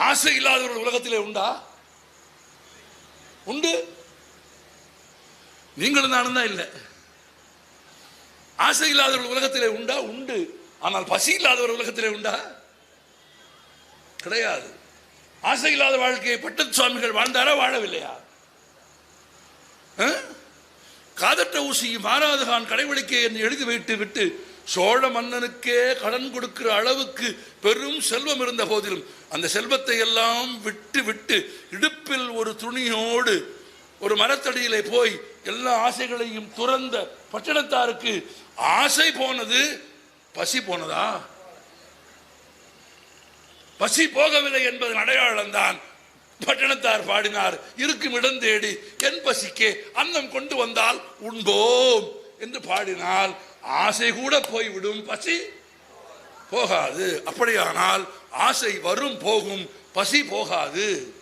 ஆசை இல்லாதவர்கள் உலகத்திலே உண்டா? உண்டு. நீங்களும் நானும் தான் இல்லை. ஆசை இல்லாதவர்கள் உலகத்திலே உண்டா? உண்டு. ஆனால் பசி இல்லாதவர் உலகத்திலே உண்டா? கிடையாது. ஆசை இல்லாத வாழ்க்கையை பட்டத்து சுவாமிகள் வாழ்ந்தாரா வாழவில்லையா? காதற்ற ஊசியும் மாறாதகான் கடைவழிக்கே என்று எழுதி வைத்து விட்டு சோழ மன்னனுக்கே கடன் கொடுக்கிற அளவுக்கு பெரும் செல்வம் இருந்த போதிலும் அந்த செல்வத்தை எல்லாம் விட்டு விட்டு இடுப்பில் ஒரு துணியோடு ஒரு மரத்தடியிலே போய் எல்லா ஆசைகளையும் துறந்த பட்டணத்தாருக்கு ஆசை போனது பசி போனதா? பசி போகவில்லை என்பதன் அடையாளம் தான் பட்டணத்தார் பாடினார் இருக்கும் இடம் தேடி என் பசிக்கே அன்னம் கொண்டு வந்தால் உண்போம் என்று பாடினால் ஆசை கூட போய்விடும் பசி போகாது. அப்படியானால் ஆசை வரும் போகும் பசி போகாது.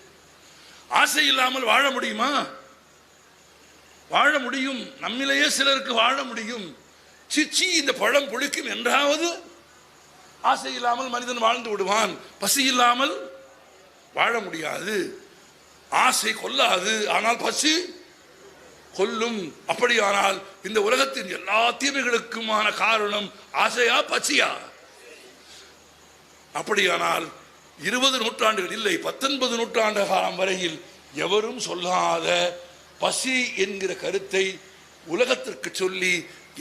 ஆசை இல்லாமல் வாழ முடியுமா? வாழ முடியும். நம்மிலேயே சிலருக்கு வாழ முடியும். சிச்சி இந்த பழம் புளிக்கும் என்றாவது ஆசை இல்லாமல் மனிதன் வாழ்ந்து விடுவான். பசி இல்லாமல் வாழ முடியாது. ஆசை கொல்லாது ஆனால் பசி கொல்லும். அப்படியானால் இந்த உலகத்தின் எல்லா தீமைகளுக்குமான காரணம் ஆசையா பசியா? அப்படியானால் இருபது நூற்றாண்டுகள் இல்லை பத்தொன்பது நூற்றாண்டு காலம் வரையில் எவரும் சொல்லாத பசி என்கிற கருத்தை உலகத்திற்கு சொல்லி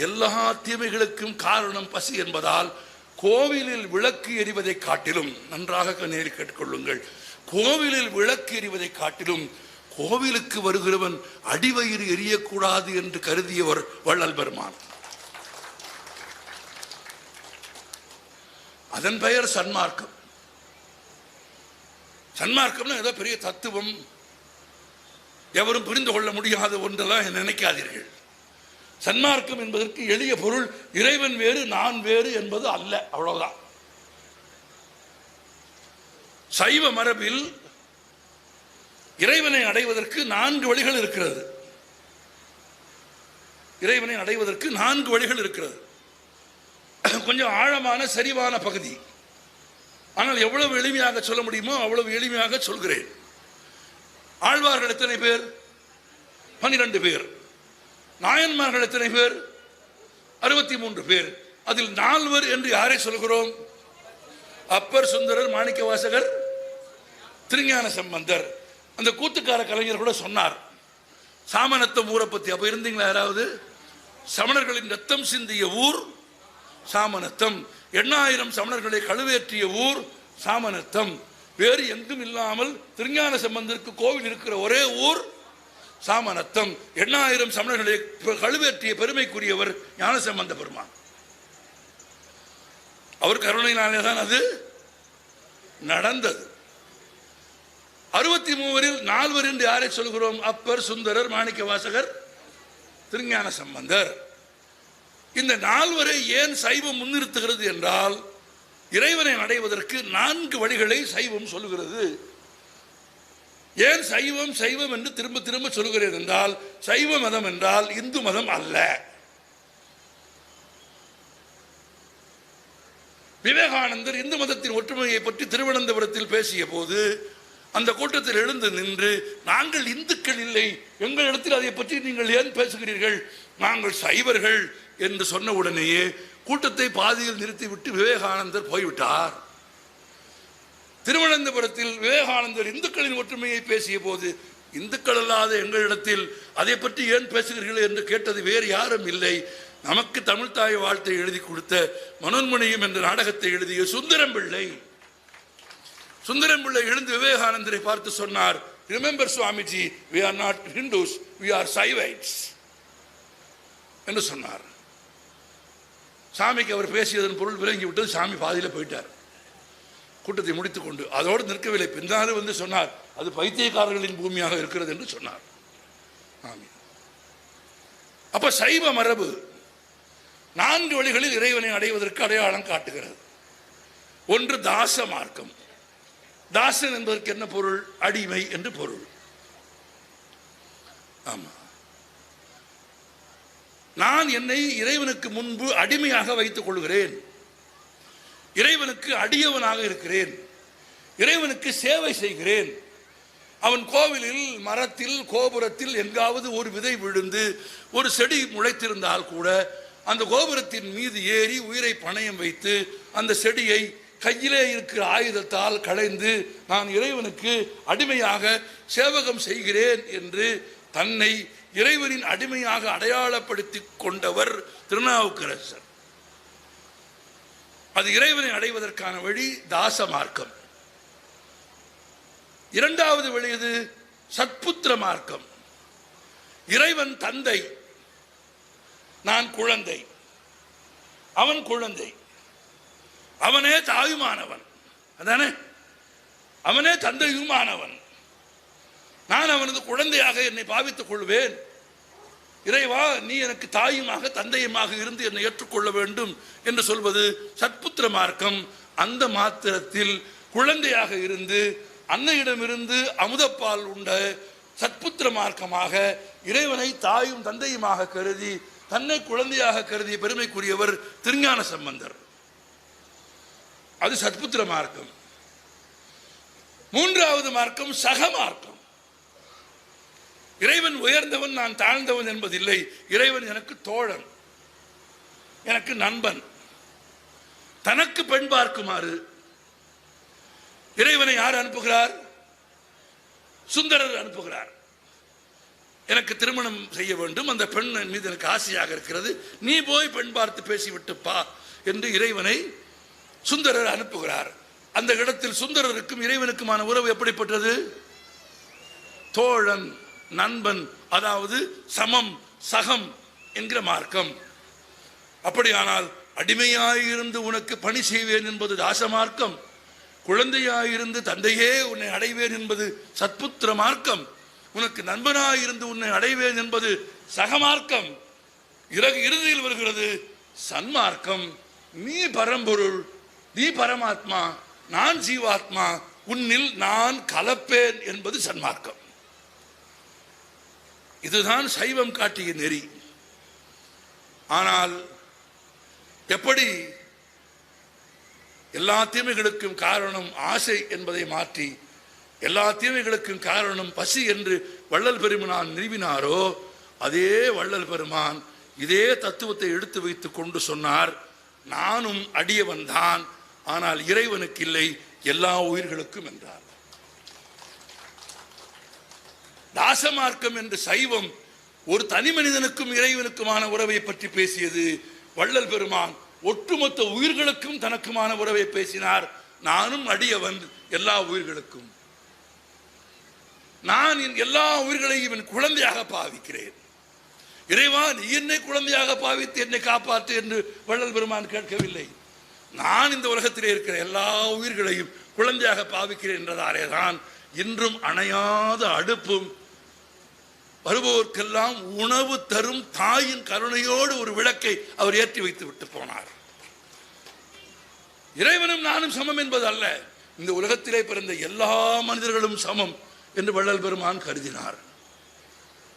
எல்லா தீமைகளுக்கும் காரணம் பசி என்பதால் கோவிலில் விளக்கு எரிவதை காட்டிலும் நன்றாக நேரில் கேட்டுக்கொள்ளுங்கள் கோவிலில் விளக்கு எரிவதை காட்டிலும் கோவிலுக்கு வருகிறவன் அடிவயிறு எரியக்கூடாது என்று கருதியவர் வள்ளல் பெருமான். அதன் பெயர் சன்மார்க்கம். சன்மார்க்கம்னா ஏதோ பெரிய தத்துவம். எவரும் புரிந்து கொள்ள முடியாத ஒன்றெல்லாம் நினைக்காதீர்கள். சன்மார்க்கம் என்பதற்கு எளிய பொருள் இறைவன் வேறு நான் வேறு என்பது அல்ல அவ்வளவுதான். சைவ மரபில் இறைவனை அடைவதற்கு நான்கு வழிகள் இருக்கிறது. இறைவனை அடைவதற்கு நான்கு வழிகள் இருக்கிறது. கொஞ்சம் ஆழமான சரிவான பகுதி. ஆனால் எவ்வளவு எளிமையாக சொல்ல முடியுமோ அவ்வளவு எளிமையாக சொல்கிறேன். ஆழ்வார்கள் எத்தனை பேர்? பனிரெண்டு பேர். நாயன்மார்கள் எத்தனை பேர்? அறுபத்தி மூன்று பேர். அதில் நால்வர் என்று யாரை சொல்கிறோம்? அப்பர் சுந்தரர் மாணிக்க வாசகர் திருஞான சம்பந்தர். அந்த கூத்துக்கார கலைஞர் கூட சொன்னார். சாமநத்தம் ஊரை பற்றி அப்போ இருந்தீங்களா யாராவது? சமணர்களின் ரத்தம் சிந்திய ஊர் சாமநத்தம் எண்ணாயிரம் சமணர்களை கழுவேற்றிய ஊர் சாமநத்தம் வேறு எங்கும் இல்லாமல் திருஞான சம்பந்தருக்கு கோவில் இருக்கிற ஒரே ஊர் சாமநத்தம் எண்ணாயிரம் சமணர்களை கழுவேற்றிய பெருமைக்குரியவர் ஞானசம்பந்த பெருமான். அவர் கருணையினாலே தான் அது நடந்தது. அறுபத்தி மூவரில் நால்வர் என்று யாரை சொல்கிறோம்? அப்பர் சுந்தரர் மாணிக்க வாசகர் திருஞான சம்பந்தர். இந்த நால்வரை ஏன் சைவம் முன்னிறுத்துகிறது என்றால் இறைவனை அடைவதற்கு நான்கு வழிகளை சைவம் சொல்லுகிறது. ஏன் சைவம் சைவம் என்று திரும்ப திரும்ப சொல்கிறேன் என்றால் சைவ மதம் என்றால் இந்து மதம் அல்ல. விவேகானந்தர் இந்து மதத்தின் ஒற்றுமையை பற்றி திருவனந்தபுரத்தில் பேசிய போது அந்த கூட்டத்தில் எழுந்து நின்று நாங்கள் இந்துக்கள் இல்லை எங்களிடத்தில் அதை பற்றி நீங்கள் ஏன் பேசுகிறீர்கள்? நாங்கள் சைவர்கள் என்று சொன்ன உடனேயே கூட்டத்தை பாதியில் நிறுத்திவிட்டு விவேகானந்தர் போய்விட்டார். திருவனந்தபுரத்தில் விவேகானந்தர் இந்துக்களின் ஒற்றுமையை பேசிய போது இந்துக்கள் அல்லாத எங்களிடத்தில் அதை பற்றி ஏன் பேசுகிறீர்கள்? என்று கேட்டது வேறு யாரும் இல்லை. நமக்கு தமிழ்தாய் வாழ்த்தை எழுதி கொடுத்த மனோன்மணியம் என்ற நாடகத்தை எழுதிய சுந்தரம் பிள்ளை சுந்தரம் பிள்ளை எழுந்து விவேகானந்தரை பார்த்து சொன்னார் remember Swamiji we are not Hindus we are Saivites என்று சொன்னார். சாமிக்கு அவர் பேசியதன் பொருள் விளங்கி விட்டது சாமி பாதியில் போயிட்டார். கூட்டத்தை முடித்துக்கொண்டு அதோடு நிற்கவில்லை. பின்னாலும் வந்து சொன்னார் அது பைத்தியக்காரர்களின் பூமியாக இருக்கிறது என்று சொன்னார். ஆமீன். அப்ப சைவ மரபு நான்கு வழிகளில் இறைவனை அடைவதற்கு அடையாளம் காட்டுகிறது. ஒன்று தாச மார்க்கம். தாசன் என்பதற்கு என்ன பொருள்? அடிமை என்று பொருள். ஆமா. நான் என்னை இறைவனுக்கு முன்பு அடிமையாக வைத்துக் கொள்கிறேன். இறைவனுக்கு அடியவனாக இருக்கிறேன். இறைவனுக்கு இறைவனுக்கு சேவை செய்கிறேன். அவன் கோவிலில் மரத்தில் கோபுரத்தில் எங்காவது ஒரு விதை விழுந்து ஒரு செடி முளைத்திருந்தால் கூட அந்த கோபுரத்தின் மீது ஏறி உயிரை பணயம் வைத்து அந்த செடியை கையிலே இருக்கிற ஆயுதத்தால் களைந்து நான் இறைவனுக்கு அடிமையாக சேவகம் செய்கிறேன் என்று தன்னை இறைவனின் அடிமையாக அடையாளப்படுத்தி கொண்டவர் திருநாவுக்கரசர். அது இறைவனை அடைவதற்கான வழி தாச மார்க்கம். இரண்டாவது வழி எது சத்புத்திர மார்க்கம். இறைவன் தந்தை நான் குழந்தை அவன் குழந்தை. அவனே தாயுமானவன். அதானே? அவனே தந்தையுமானவன். நான் அவனது குழந்தையாக என்னை பாவித்துக் கொள்வேன். இறைவா நீ எனக்கு தாயுமாக தந்தையுமாக இருந்து என்னை ஏற்றுக்கொள்ள வேண்டும் என்று சொல்வது சத்புத்திர மார்க்கம். அந்த மாத்திரத்தில் குழந்தையாக இருந்து அன்னையிடமிருந்து அமுதப்பால் உண்ட சத்புத்திர மார்க்கமாக இறைவனை தாயும் தந்தையுமாக கருதி தன்னை குழந்தையாக கருதிய பெருமைக்குரியவர் திருஞான சம்பந்தர். அது சத்புத்திர மார்க்கம். மூன்றாவது மார்க்கம் சக மார்க்கம். இறைவன் உயர்ந்தவன் நான் தாழ்ந்தவன் என்பதில்லை. இறைவன் எனக்கு தோழன் எனக்கு நண்பன். தனக்கு பெண் பார்க்குமாறு இறைவனை யார் அனுப்புகிறார்? சுந்தரர் அனுப்புகிறார். எனக்கு திருமணம் செய்ய வேண்டும். அந்த பெண் மீது எனக்கு ஆசையாக இருக்கிறது. நீ போய் பெண் பார்த்து பேசிவிட்டு பா என்று இறைவனை சுந்தரர் அனுப்புகிறார். அந்த இடத்தில் சுந்தரருக்கும் இறைவனுக்குமான உறவு எப்படிப்பட்டது தோழன் நண்பன் அதாவது சமம் சகம் என்கிற மார்க்கம். அப்படியானால் அடிமையாயிருந்து உனக்கு பணி செய்வேன் என்பது தாச மார்க்கம். குழந்தையாயிருந்து தந்தையே உன்னை அடைவேன் என்பது சத்புத்திர மார்க்கம். உனக்கு நண்பனாயிருந்து உன்னை அடைவேன் என்பது சகமார்க்கம் இறகு இறுதியில் வருகிறது சன்மார்க்கம். நீ பரம்பொருள் நீ பரமாத்மா நான் ஜீவாத்மா உன்னில் நான் கலப்பேன் என்பது சன்மார்க்கம். இதுதான் சைவம் காட்டிய நெறி. ஆனால் எப்படி எல்லா தீமைகளுக்கும் காரணம் ஆசை என்பதை மாற்றி எல்லா தீமைகளுக்கும் காரணம் பசி என்று வள்ளல் பெருமான் நிறுவினாரோ அதே வள்ளல் பெருமான் இதே தத்துவத்தை எடுத்து வைத்து கொண்டு சொன்னார் நானும் அடியவன் தான் ஆனால் இறைவனுக்கு இல்லை எல்லா உயிர்களுக்கும் என்றார். தாசமார்க்கம் என்று சைவம் ஒரு தனி மனிதனுக்கும் இறைவனுக்குமான உறவை பற்றி பேசியது வள்ளல் பெருமான் ஒட்டுமொத்த உயிர்களுக்கும் தனக்குமான உறவை பேசினார். நானும் அடியவன் எல்லா உயிர்களுக்கும். நான் என் எல்லா உயிர்களையும் என் குழந்தையாக பாவிக்கிறேன். இறைவா நீ என்னை குழந்தையாக பாவித்து என்னை காப்பாற்று என்று வள்ளல் பெருமான் கேட்கவில்லை. நான் இந்த உலகத்திலே இருக்கிற எல்லா உயிர்களையும் குழந்தையாக பாவிக்கிறேன் என்றதாலே தான் இன்றும் அணையாத அடுப்பும் வருபவர்க்கெல்லாம் உணவு தரும் தாயின் கருணையோடு ஒரு விளக்கை அவர் ஏற்றி வைத்து விட்டு போனார். இறைவனும் நானும் சமம் என்பது அல்ல. இந்த உலகத்திலே பிறந்த எல்லா மனிதர்களும் சமம் என்று வள்ளல் பெருமான் கருதினார்.